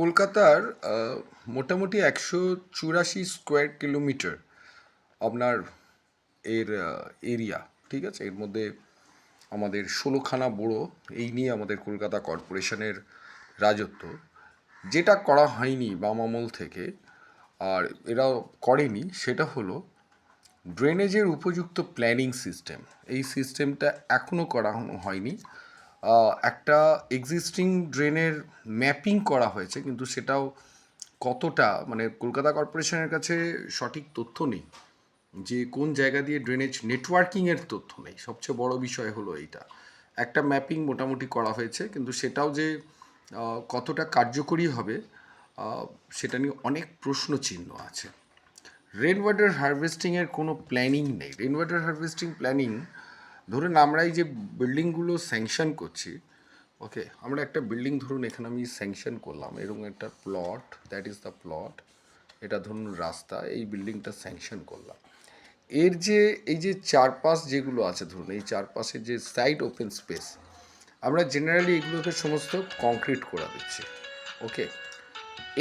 কলকাতার মোটামুটি একশো চুরাশি স্কোয়ার কিলোমিটার আপনার এর এরিয়া, ঠিক আছে? এর মধ্যে আমাদের ষোলোখানা বড়ো, এই নিয়ে আমাদের কলকাতা কর্পোরেশনের রাজত্ব। যেটা করা হয়নি বাম আমল থেকে, আর এরা করেনি, সেটা হলো ড্রেনেজের উপযুক্ত প্ল্যানিং সিস্টেম। এই সিস্টেমটা এখনও করা হয়নি। একটা এক্সিস্টিং ড্রেনের ম্যাপিং করা হয়েছে, কিন্তু সেটাও কতটা মানে কলকাতা কর্পোরেশনের কাছে সঠিক তথ্য নেই। যে কোন জায়গা দিয়ে ড্রেনেজ নেটওয়ার্কিংয়ের তথ্য নেই, সবচেয়ে বড় বিষয় হলো এইটা। একটা ম্যাপিং মোটামুটি করা হয়েছে, কিন্তু সেটাও যে কতটা কার্যকরী হবে সেটা নিয়ে অনেক প্রশ্ন চিহ্ন আছে। রেন ওয়াটার হারভেস্টিংয়ের কোনো প্ল্যানিং নেই। রেন ওয়াটার হারভেস্টিং প্ল্যানিং ধরুন আমরা এই যে বিল্ডিংগুলো স্যাংশন করছি ওকে আমরা একটা বিল্ডিং ধরুন এখানে আমি স্যাংশন করলাম, এরকম একটা plot that is the plot এটা ধরুন রাস্তা, এই বিল্ডিংটা স্যাংশন করলাম। এর যে, এই যে চারপাশ যেগুলো আছে ধরুন, এই চারপাশের যে সাইড ওপেন স্পেস আমরা জেনারেলি এগুলোকে সমস্ত কংক্রিট করে দিচ্ছি ওকে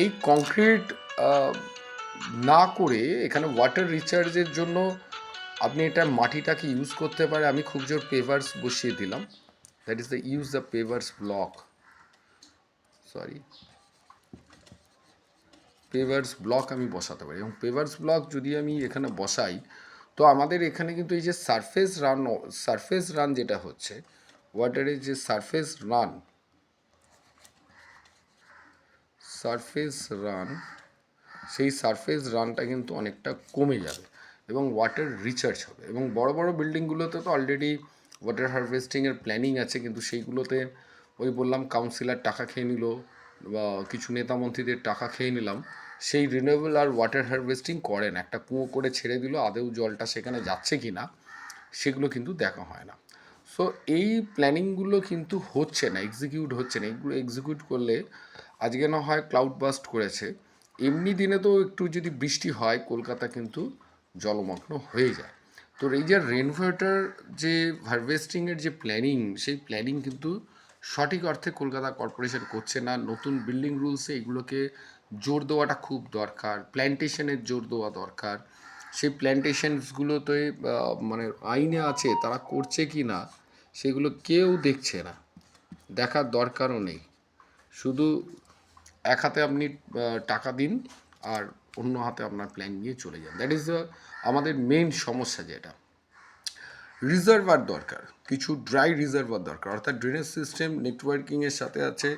এই কংক্রিট না করে এখানে ওয়াটার রিচার্জের জন্য আপনি এটা মাটিটাকে ইউজ করতে পারে, আমি খুব জোর পেভার্স বসিয়ে দিলাম। That is the use the pavers block sorry pavers block আমি বসাতে পারি। এবং পেভার্স ব্লক যদি আমি এখানে বসাই, তো আমাদের এখানে কিন্তু এই যে সারফেস রান সারফেস রান যেটা হচ্ছে ওয়াটারের যে সারফেস রান সারফেস রান সেই সারফেস রানটা কিন্তু অনেকটা কমে যাবে। এবং ওয়াটার রিচার্জ হবে। এবং বড় বড় বিল্ডিংগুলোতে তো অলরেডি ওয়াটার হারভেস্টিংয়ের প্ল্যানিং আছে, কিন্তু সেইগুলোতে ওই বললাম কাউন্সিলর টাকা খেয়ে নিল বা কিছু নেতা মন্ত্রীদের টাকা খেয়ে নিলাম, সেই রিনিউয়েবল আর ওয়াটার হারভেস্টিং করেন একটা কুয়ো করে ছেড়ে দিল আদেও জলটা সেখানে যাচ্ছে কি না সেগুলো কিন্তু দেখা হয় না। সো এই প্ল্যানিংগুলো কিন্তু হচ্ছে না এক্সিকিউট হচ্ছে না। এগুলো এক্সিকিউট করলে আজকে না হয় ক্লাউড বাস্ট করেছে। এমনি দিনে তো একটু যদি বৃষ্টি হয়, কলকাতা কিন্তু জলমগ্ন হয়ে যায়। তো এই যে রেন ওয়াটার যে হারভেস্টিংয়ের যে প্ল্যানিং সেই প্ল্যানিং কিন্তু সঠিক অর্থে কলকাতা কর্পোরেশন করছে না। নতুন বিল্ডিং রুলসে এগুলোকে জোর দেওয়াটা খুব দরকার প্ল্যান্টেশনের জোর দেওয়া দরকার। সেই প্ল্যান্টেশনসগুলোতে মানে আইনে আছে, তারা করছে কি না, সেগুলো কেউ দেখছে না। দেখার দরকারও নেই। শুধু এক হাতে আপনি টাকা দিন আর অন্য হাতে আপনার প্ল্যান নিয়ে চলে যান। দ্যাট ইজ আমাদের মেন সমস্যা যেটা। রিজার্ভার দরকার, কিছু ড্রাই রিজার্ভার দরকার। অর্থাৎ ড্রেনেজ সিস্টেম নেটওয়ার্কিংয়ের সাথে আছে,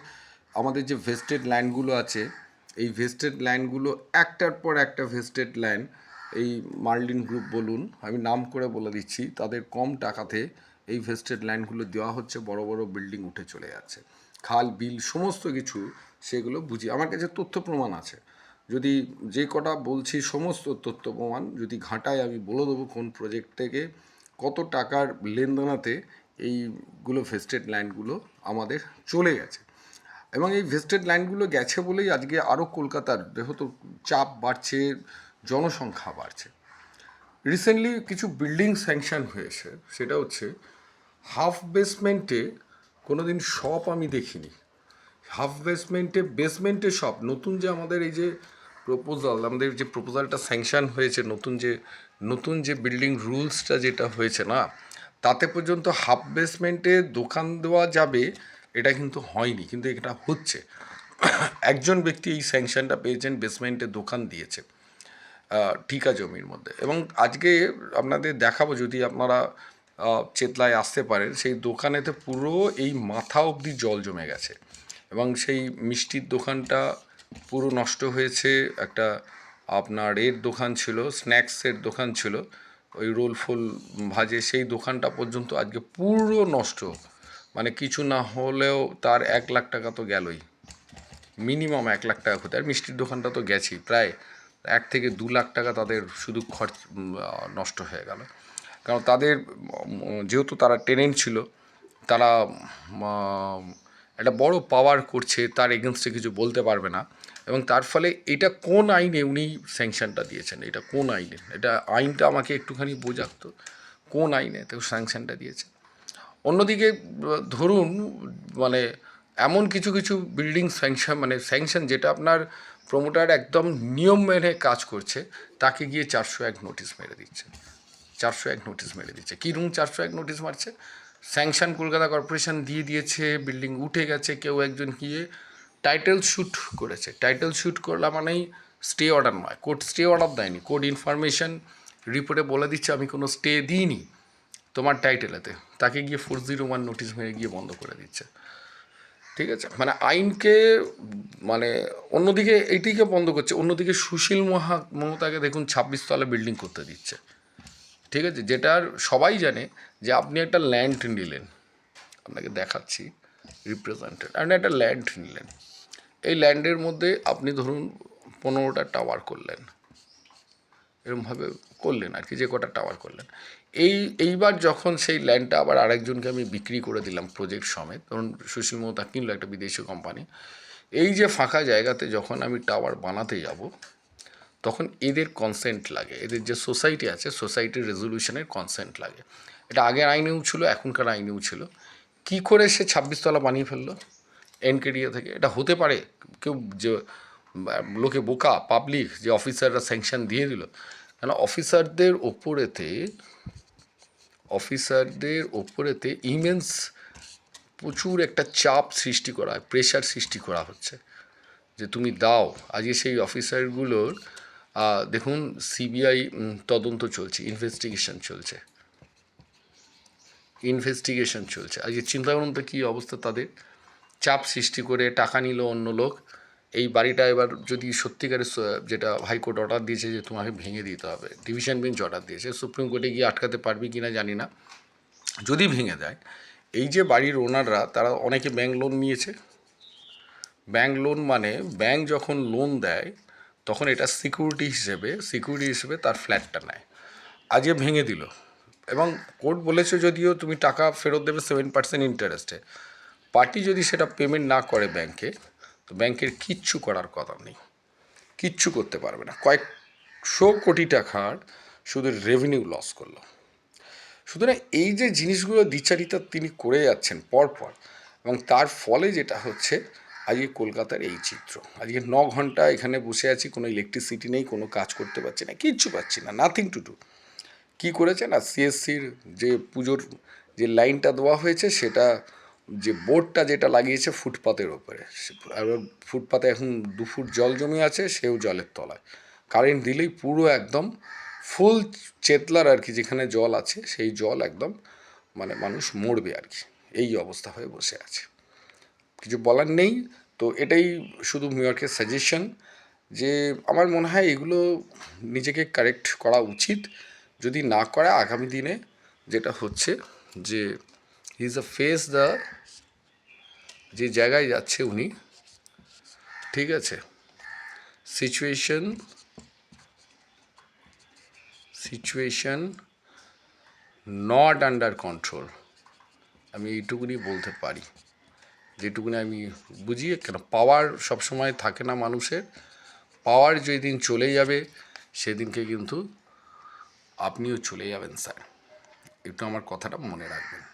আমাদের যে ভেস্টেড ল্যান্ডগুলো আছে, এই ভেস্টেড ল্যান্ডগুলো একটার পর একটা ভেস্টেড ল্যান্ড এই মার্লিন গ্রুপ বলুন, আমি নাম করে বলে দিচ্ছি, তাদের কম টাকাতে এই ভেস্টেড ল্যান্ডগুলো দেওয়া হচ্ছে, বড় বড় বিল্ডিং উঠে চলে যাচ্ছে। খাল, বিল, সমস্ত কিছু সেগুলো বুঝি আমার কাছে তথ্য প্রমাণ আছে। যদি যে কটা বলছি সমস্ত তথ্য প্রমাণ, যদি ঘাটায় আমি বলে দেবো কোন প্রজেক্ট থেকে, কত টাকার লেনদেনাতে এইগুলো ভেস্টেড ল্যান্ডগুলো আমাদের চলে গেছে। এবং এই ভেস্টেড ল্যান্ডগুলো গেছে বলেই আজকে আরও কলকাতার যেহেতু চাপ বাড়ছে, জনসংখ্যা বাড়ছে। রিসেন্টলি কিছু বিল্ডিং স্যাংশন হয়েছে, সেটা হচ্ছে হাফ বেসমেন্টে কোনো দিন শপ আমি দেখিনি। হাফ বেসমেন্টে বেসমেন্টে শপ নতুন যে আমাদের এই যে প্রপোজাল আমাদের যে প্রপোজালটা স্যাংশন হয়েছে, নতুন যে নতুন যে বিল্ডিং রুলসটা যেটা হয়েছে না, তাতে পর্যন্ত হাফ বেসমেন্টে দোকান দেওয়া যাবে, এটা কিন্তু হয়নি, কিন্তু এটা হচ্ছে। একজন ব্যক্তি এই স্যাংশনটা পেয়েছেন বেসমেন্টে দোকান দিয়েছে ঠিকা জমির মধ্যে। এবং আজকে আপনাদের দেখাবো, যদি আপনারা চেতলায় আসতে পারেন, সেই দোকানেতে পুরো এই মাথা অবধি জল জমে গেছে। এবং সেই মিষ্টির দোকানটা পুরো নষ্ট হয়েছে। একটা আপনার এর দোকান ছিল স্ন্যাক্সের দোকান ছিল। ওই রোল ফুল ভাজে সেই দোকানটা পর্যন্ত আজকে পুরো নষ্ট। মানে কিছু না হলেও তার এক লাখ টাকা তো গেলই। মিনিমাম এক লাখ টাকা ক্ষতি। আর মিষ্টির দোকানটা তো গেছেই প্রায় এক থেকে দু লাখ টাকা তাদের শুধু খরচ নষ্ট হয়ে গেল। কারণ তাদের যেহেতু তারা টেনেন্ট ছিল, তারা একটা বড় পাওয়ার করছে, তার এগেনস্টে কিছু বলতে পারবে না। এবং তার ফলে এটা কোন আইনে উনি স্যাংশনটা দিয়েছেন? এটা কোন আইনে? এটা আইনটা আমাকে একটুখানি বোঝাতো কোন আইনে তো স্যাংশনটা দিয়েছে অন্যদিকে, ধরুন মানে এমন কিছু কিছু বিল্ডিং স্যাংশন মানে স্যাংশন যেটা আপনার প্রমোটার একদম নিয়ম মেনে কাজ করছে, তাকে গিয়ে চারশো এক নোটিশ মেরে দিচ্ছে। চারশো এক নোটিশ মেরে দিচ্ছে। কী রুম চারশো এক নোটিশ মারছে? স্যাংশন কলকাতা কর্পোরেশন দিয়ে দিয়েছে, বিল্ডিং উঠে গেছে, কেউ একজন গিয়ে টাইটেল শ্যুট করেছে। টাইটেল শ্যুট করলা মানেই স্টে অর্ডার নয়, কোর্ট স্টে অর্ডার দেয়নি, কোর্ট ইনফরমেশন রিপোর্টে বলে দিচ্ছে, আমি কোনো স্টে দিইনি তোমার টাইটেলেতে। তাকে গিয়ে ফোর জিরো ওয়ান নোটিশ মেরে গিয়ে বন্ধ করে দিচ্ছে। ঠিক আছে? মানে আইনকে মানে অন্যদিকে এইটিকে বন্ধ করছে, অন্যদিকে সুশীল মহা, মমতাকে দেখুন ছাব্বিশ তলা বিল্ডিং করতে দিচ্ছে। ঠিক আছে? যেটার সবাই জানে যে আপনি একটা ল্যান্ড নিলেন। আপনাকে দেখাচ্ছি রিপ্রেজেন্টেড আপনি একটা ল্যান্ড নিলেন। এই ল্যান্ডের মধ্যে আপনি ধরুন পনেরোটা টাওয়ার করলেন। এরকমভাবে করলেন আর কি, যে কটা টাওয়ার করলেন। এই, এইবার যখন সেই ল্যান্ডটা আবার আরেকজনকে আমি বিক্রি করে দিলাম প্রজেক্ট সমেত, ধরুন সুশীল মমতা কিনলো একটা বিদেশি কোম্পানি এই যে ফাঁকা জায়গাতে যখন আমি টাওয়ার বানাতে যাব তখন এদের কনসেন্ট লাগে। এদের যে সোসাইটি আছে সোসাইটির রেজলিউশনের কনসেন্ট লাগে। এটা আগের আইনেও ছিল, এখনকার আইনেও ছিল। কি করে সে ছাব্বিশ তলা বানিয়ে ফেলল এনকেডিয়া থেকে? এটা হতে পারে, কেউ যে লোকে বোকা পাবলিক যে অফিসাররা স্যাংশন দিয়ে দিল। কেন অফিসারদের ওপরেতে অফিসারদের ওপরেতে ইমেন্স প্রচুর একটা চাপ সৃষ্টি করা হয় প্রেশার সৃষ্টি করা হচ্ছে। যে তুমি দাও, আজকে সেই অফিসারগুলোর দেখুন, সিবিআই তদন্ত চলছে ইনভেস্টিগেশন চলছে। ইনভেস্টিগেশন চলছে। আজকে চিন্তা করুন তো কী অবস্থা তাদের? চাপ সৃষ্টি করে টাকা নিল অন্য লোক। এই বাড়িটা এবার যদি সত্যিকারের যেটা হাইকোর্ট অর্ডার দিয়েছে যে তোমাকে ভেঙে দিতে হবে ডিভিশন বেঞ্চ অর্ডার দিয়েছে, সুপ্রিম কোর্টে গিয়ে আটকাতে পারবি কি না জানি না। যদি ভেঙে দেয়, এই যে বাড়ির ওনাররা তারা অনেকে ব্যাংক লোন নিয়েছে। ব্যাংক লোন মানে ব্যাংক যখন লোন দেয় তখন এটা সিকিউরিটি হিসেবে সিকিউরিটি হিসেবে তার ফ্ল্যাটটা নেয়। আজকে ভেঙে দিল। এবং কোর্ট বলেছে যদিও তুমি টাকা ফেরত দেবে সেভেন পার্সেন্ট ইন্টারেস্টে পার্টি যদি সেটা পেমেন্ট না করে ব্যাংকে তো ব্যাংকের কিচ্ছু করার কথা নেই। কিচ্ছু করতে পারবে না। কয়েকশো কোটি টাকার শুধু রেভিনিউ লস করল। সুতরাং এই যে জিনিসগুলো দ্বিচারিতা তিনি করে যাচ্ছেন পরপর, এবং তার ফলে যেটা হচ্ছে আজকে কলকাতার এই চিত্র। আজকে ন ঘণ্টা এখানে বসে আছি, কোনো ইলেকট্রিসিটি নেই, কোনো কাজ করতে পারছি না, কিচ্ছু পাচ্ছি না নাথিং টু ডু কী করেছে না সিএসসির যে পুজোর যে লাইনটা দেওয়া হয়েছে, সেটা যে বোর্ডটা যেটা লাগিয়েছে ফুটপাতের ওপরে আর ফুটপাতে এখন দু ফুট জল জমে আছে, সেও জলের তলায়। কারেন্ট দিলেই পুরো একদম ফুল চেতলার আর কি যেখানে জল আছে, সেই জল একদম মানে মানুষ মরবে আর কি, এই অবস্থা হয়ে বসে আছে। কিছু বলার নেই। তো এটাই শুধু মেয়রকে সাজেশন যে আমার মনে হয় এগুলো নিজেকে কারেক্ট করা উচিত। যদি না করে আগামী দিনে যেটা হচ্ছে যে ইজ আ ফেস দ্য যে জায়গায় যাচ্ছে উনি, ঠিক আছে? Situation situation not under control আমি এইটুকুনি বলতে পারি। যেটুকুনি আমি বুঝি কেন পাওয়ার সবসময় থাকে না মানুষের, পাওয়ার যেদিন চলে যাবে, সেদিনকে কিন্তু আপনিও চলে যাবেন, স্যার। একটু আমার কথাটা মনে রাখবেন।